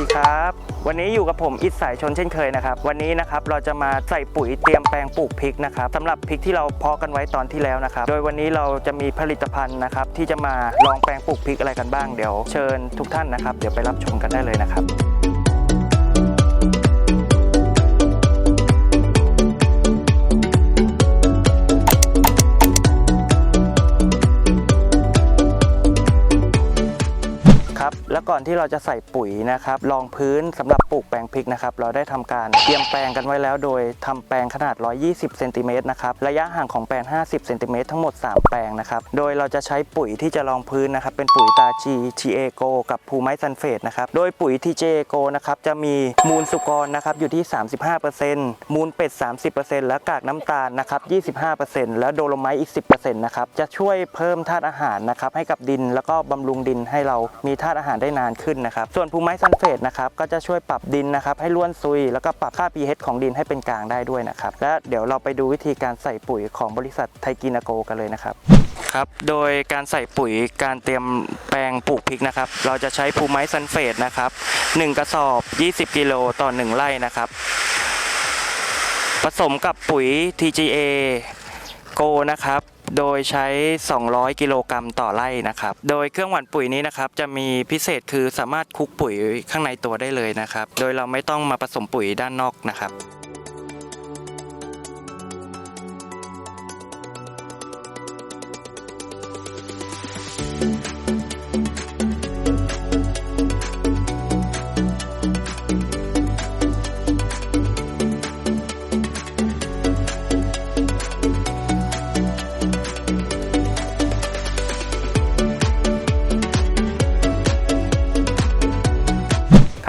ดีครับ วันนี้อยู่กับผมอิสสายชนเช่นเคยนะครับ วันนี้นะครับเราจะมาใส่ปุ๋ยเตรียมแปลงปลูกพริกนะครับสำหรับพริกที่เราเพาะกันไว้ตอนที่แล้วนะครับ โดยวันนี้เราจะมีผลิตภัณฑ์นะครับที่จะมาลองแปลงปลูกพริกอะไรกันบ้างเดี๋ยวเชิญทุกท่านนะครับ เดี๋ยวไปรับชมกันได้เลยนะครับครับ แล้วก่อนที่เราจะใส่ปุ๋ยนะครับรองพื้นสำหรับปลูกแปลงพริกนะครับเราได้ทำการเตรียมแปลงกันไว้แล้ว โดยทำแปลงขนาด 120เซนติเมตรนะครับระยะห่างของแปลง 50เซนติเมตรทั้งหมด 3 แปลงนะครับโดยเราจะใช้ปุ๋ยที่จะรองพื้นนะครับเป็นปุ๋ยตาจี TA Go กับภูไม้ซันเฟตนะครับโดยปุ๋ย TJ Go นะครับจะมีมูลสุกรนะครับอยู่ที่ 35%มูลเป็ด 30%และกากน้ำตาลนะครับ25%แล้วโดโลไมต์อีก 10%นะครับจะช่วยเพิ่มธาตุอาหารนะครับให้กับดิน แล้วก็บำรุงดินให้เรามีธาตุอาหารได้นานขึ้นนะครับ ส่วนภูไม้ซันเฟตนะครับก็จะช่วยปรับดินนะครับให้ร่วนซุย แล้วก็ปรับค่า pH ของดินให้เป็นกลางได้ด้วยนะครับและเดี๋ยวเราไปดูวิธีการใส่ปุ๋ยของบริษัทไทกินาโกกันเลยนะครับครับ โดยการใส่ปุ๋ยการเตรียมแปลงปลูกพริกนะครับ เราจะใช้ภูไม้ซันเฟตนะครับ1 กระสอบ 20 กิโลต่อ 1 ไร่นะครับ ผสมกับปุ๋ย TGA Go นะครับ โดยใช้ 200 กิโลกรัมต่อไร่นะครับ โดยเครื่องหว่านปุ๋ยนี้นะครับจะมีพิเศษคือสามารถคุกปุ๋ยข้างในตัวได้เลยนะครับ โดยเราไม่ต้องมาผสมปุ๋ยด้านนอกนะครับ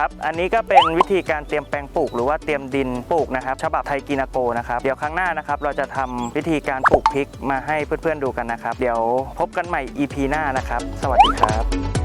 ครับ อันนี้ก็เป็นวิธีการเตรียมแปลงปลูก หรือว่าเตรียมดินปลูกนะครับ ฉบับไทยกินาโกนะครับ เดี๋ยวครั้งหน้านะครับ เราจะทำวิธีการปลูกพริกมาให้เพื่อนๆดูกันนะครับ เดี๋ยวพบกันใหม่ EP หน้านะครับ สวัสดีครับ